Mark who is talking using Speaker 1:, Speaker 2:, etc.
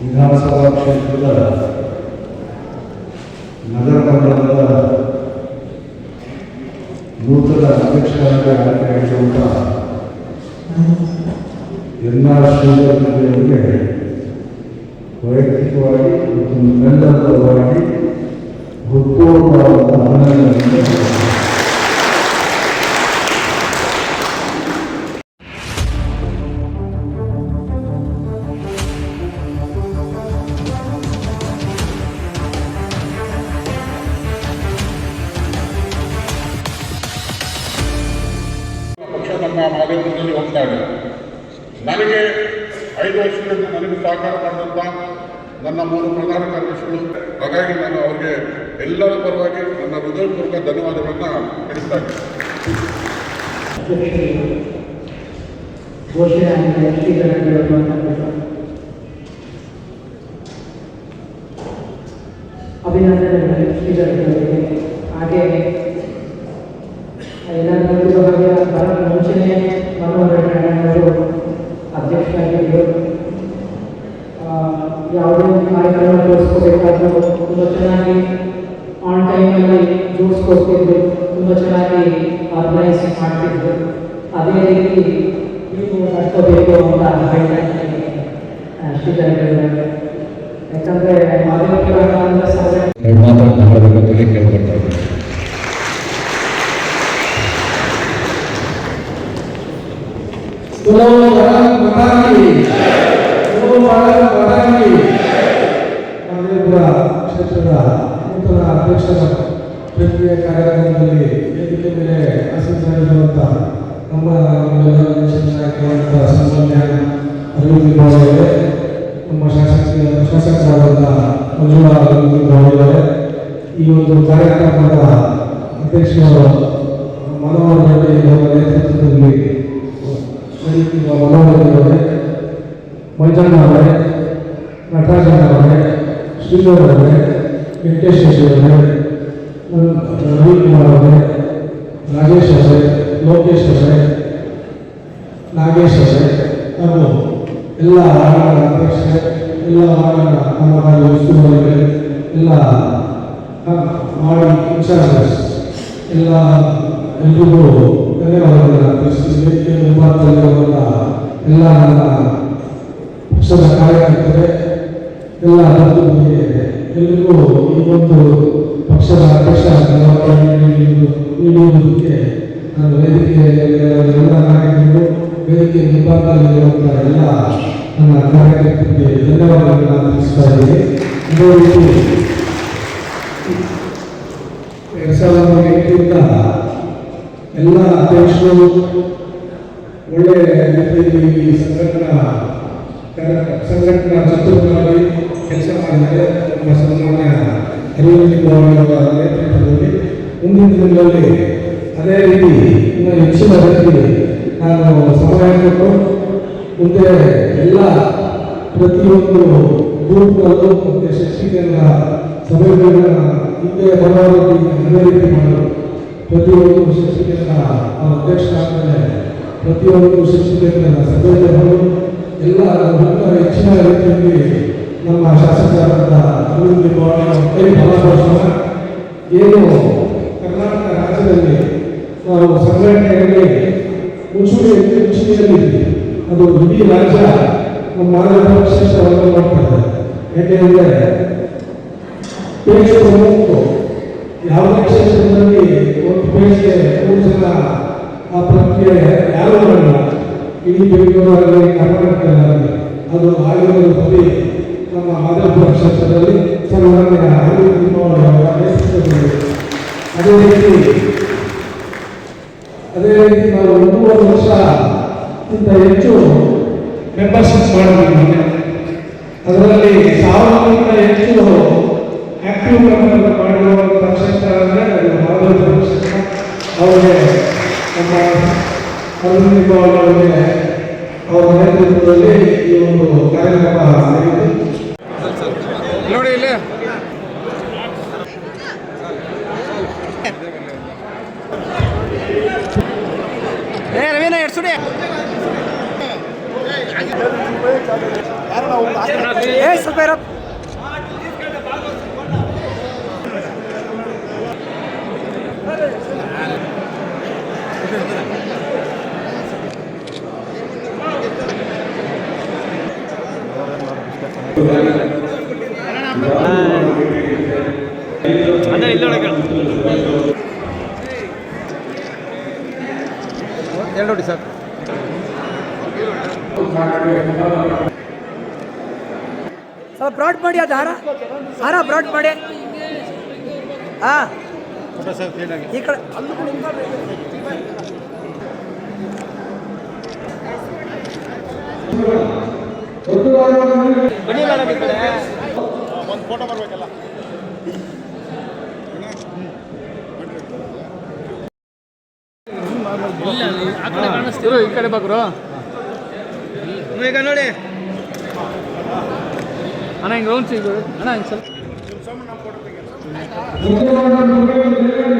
Speaker 1: ವಿಧಾನಸಭಾ ಕ್ಷೇತ್ರದ ನಗರ ಮಂಡಲದ ನೂತನ ಅಧ್ಯಕ್ಷರಾಗಿ ಆಯ್ಕೆಯಾಗಿರುವಂತಹ ಎನ್ ಆರ್ ಶ್ರೀಧರನವರಿಗೆ ವೈಯಕ್ತಿಕವಾಗಿ ಮತ್ತು ನಮ್ಮೆಲ್ಲರ ಪರವಾಗಿ
Speaker 2: ನಮ್ಮ ಮಾಧ್ಯಮದಲ್ಲಿ ಹೋಗ್ತಾ ಇದೆ. ನನಗೆ ಐದು ವರ್ಷಗಳಿಂದ ನನಗೆ ಸಹಕಾರ ಮಾಡಿದಂಥ ನನ್ನ ಮೂರು ಪ್ರಧಾನ ಕಾರ್ಯದರ್ಶಿಗಳು ಹಾಗಾಗಿ ನಾನು ಅವರಿಗೆ ಎಲ್ಲರ ಪರವಾಗಿ ನನ್ನ ಹೃದಯಪೂರ್ವಕ ಧನ್ಯವಾದಗಳನ್ನು ತಿಳಿಸ್ತಾ ಇದ್ದೇನೆ.
Speaker 3: ಅಭಿನಂದನೆಗಳು ಹಾಗೆ ಅವರಿಗೆ ನೀವು ನಡ್ಕೋಬೇಕು ಅಂತ ಯಾಕಂದ್ರೆ
Speaker 4: ಎರಡು ಮಾತನ್ನು ಮಾಡಬೇಕಂತೇಳಿ ಕೇಳ್ಕೊಳ್ತಾ ಇದ್ದೀನಿ
Speaker 1: ಕ್ಷೇತ್ರದ ನೂತನ ಅಧ್ಯಕ್ಷರ ಪ್ರಕ್ರಿಯೆ ಕಾರ್ಯಕ್ರಮದಲ್ಲಿ ಈ ಒಂದು ಕಾರ್ಯಕ್ರಮದ ಅಧ್ಯಕ್ಷರು ಮನೋಹರ್ ಅವರ ನೇತೃತ್ವದಲ್ಲಿ ನಡೀತಿರುವ ಮನೋಹರ್ ಅವರೇ, ಮಂಜಣ್ಣ ಅವರೇ, ನಟರಾಜನ್ ಅವರೇ, ಶ್ರೀಧರ್ ಅವರೇ, ವೆಂಕಟೇಶ್ ರವಿಕುಮಾರ್ ಅವರೇ ರಾಜೇಶ್ ಅವರೇ, ಲೋಕೇಶ್ ಅವರೇ, ನಾಗೇಶ್ ಅವರೇ, ಹಾಗೂ ಎಲ್ಲ ವಾರ್ಡ್ಗಳ ಅಧ್ಯಕ್ಷರೇ, ಎಲ್ಲ ವಸ್ತುಗಳಿಗೆ ಎಲ್ಲ ಮಾಡಿ ಇನ್ಚಾರ್ಜಸ್ ಎಲ್ಲ ಎಲ್ರಿಗೂ ಧನ್ಯವಾದಗಳನ್ನು ಅರ್ಪಿಸಿ ವೇದಿಕೆ ಮುಂಭಾಗದಲ್ಲಿರುವಂಥ ಎಲ್ಲ ನನ್ನ ಪಕ್ಷದ ಕಾರ್ಯಕರ್ತರೆ, ಎಲ್ಲ ಬಂಧುಗಳಿಗೆ ಎಲ್ರಿಗೂ ಈ ಒಂದು ಪಕ್ಷದ ಅಧ್ಯಕ್ಷ ನೀಡುವುದಕ್ಕೆ ನಾನು ವೇದಿಕೆ ಎಲ್ಲ ನಾಯಕರು ವೇದಿಕೆ ಮುಂಭಾಗದಲ್ಲಿರುವಂಥ ಎಲ್ಲ ನನ್ನ ಕಾರ್ಯಕರ್ತರಿಗೆ ಧನ್ಯವಾದಗಳನ್ನು ತಿಳಿಸ್ತಾ ಇದ್ದೀನಿ. ಇದೇ ರೀತಿ ಸಾವಿರದ ಎಂಟರಿಂದ ಎಲ್ಲ ಅಧ್ಯಕ್ಷರು ಒಳ್ಳೆಯ ರೀತಿಯಲ್ಲಿ ಈ ಸಂಘಟನಾ ಸಂಘಟನಾ ಚತುರ್ಭುಜವಾಗಿ ಕೆಲಸ ಮಾಡಿದರೆ ನಮ್ಮ ಸನ್ಮಾನ್ಯ ಅರವಿಂದ್ ನೇತೃತ್ವದಲ್ಲಿ ಮುಂದಿನ ದಿನಗಳಲ್ಲಿ ಅದೇ ರೀತಿ ಇನ್ನು ಹೆಚ್ಚಿನ ರೀತಿ ನಾನು ಸಮಯ ಕೊಟ್ಟು ಮುಂದೆ ಎಲ್ಲ ಪ್ರತಿಯೊಂದು ಗ್ರೂಪ್ನಲ್ಲೂ ಮತ್ತು ಶಕ್ತಿಗಳ ಸಭೆಗಳನ್ನ ಹಿಂದೆ ಹಲವಾರು ಅದೇ ಮಾಡಲು ಪ್ರತಿಯೊಂದು ಶಿಕ್ಷಕರ ಆಗ್ತದೆ ಪ್ರತಿಯೊಂದು ಶಿಕ್ಷಕರ ಸಭೆಗಳು ಎಲ್ಲ ಹೆಚ್ಚಿನ ರೀತಿಯಲ್ಲಿ ನಮ್ಮ ಶಾಸಕರಾದ ಅಭಿವೃದ್ಧಿ ಕೈ ಬಲಪಡಿಸೋಣ ಏನು ಕರ್ನಾಟಕ ರಾಜ್ಯದಲ್ಲಿ ನಾವು ಸಂಘಟನೆಯಲ್ಲಿ ಮುಚ್ಚುಡಿ ಮುಚ್ಚುಡಿಯಲ್ಲಿ ಅದು ಇಡೀ ರಾಜ್ಯ ನಮ್ಮ ಮಾನವ ಕ್ಷೇತ್ರವನ್ನು ಮಾಡ್ತಾರೆ ಯಾಕೆಂದರೆ ಪೇಜ್ ತಗೊಂಡು ಯಾವುದೇ ಕ್ಷೇತ್ರದಲ್ಲಿ ಒಂದು ಪೇಜ್ಗೆ ಮೂರು ಆ ಪ್ರಕ್ರಿಯೆ ಯಾರು ಮಾಡಿಲ್ಲ. ಇಡೀ ಬೆಂಗಳೂರಲ್ಲಿ, ಕರ್ನಾಟಕದಲ್ಲಿ. ಅದು ಆಗಿರೋದು ಬರೀ ನಮ್ಮ ಮಾದರಪುರ ಕ್ಷೇತ್ರದಲ್ಲಿ ನೇತೃತ್ವದಲ್ಲಿ ಅದೇ ರೀತಿ ಅದೇ ರೀತಿ ನಾವು ಒಂದೂವರೆ ವರ್ಷಕ್ಕಿಂತ ಹೆಚ್ಚು ಮೆಂಬರ್ಶಿಪ್ ಮಾಡಿದ್ವಿ ಮೊನ್ನೆ. ಅದರಲ್ಲಿ ಸಾವಿರಕ್ಕಿಂತ ಹೆಚ್ಚು ಮಾಡಿರುವಂಥ ಕ್ಷೇತ್ರ ಅಂದರೆ ಅದು ಮಾಧವಪುರ ಕ್ಷೇತ್ರ ಅವರಿಗೆ ನಮ್ಮ ಅವರಿಗೆ ಅವರ ನೇತೃತ್ವದಲ್ಲಿ ಈ ಒಂದು ಕಾರ್ಯಕ್ರಮ ನಡೆಯಿತು.
Speaker 5: ನೋಡಿ ಇಲ್ಲಿ. ಏ ರವೀನ ಎರಡು ಸುಡಿ. ಏ ಸ್ವಲ್ಪ ಅದೇ ಎರಡು ನೋಡಿ ಸರ್
Speaker 6: ಸ್ವಲ್ಪ ಬ್ರಾಡ್ ಮಾಡಿ ಅದು ಹಾರ. ಹಾರ ಬ್ರಾಡ್ ಮಾಡಿ. ಹಾ. ಈ ಕಡೆ
Speaker 5: ಮೇಡಮ್ ಈ ಕಡೆ ಇರು, ಈ ಕಡೆ ಬಾಗ್ರು ಈಗ ನೋಡಿ ಅಣ್ಣ ಹಿಂಗೆ ರೌಂಡ್ ಸಿಗ್ಬೋದು ಅಣ್ಣ ಹಿಂಗೆ ಸ್ವಲ್ಪ
Speaker 1: ಮುಖ್ಯಮಂತ್ರಿ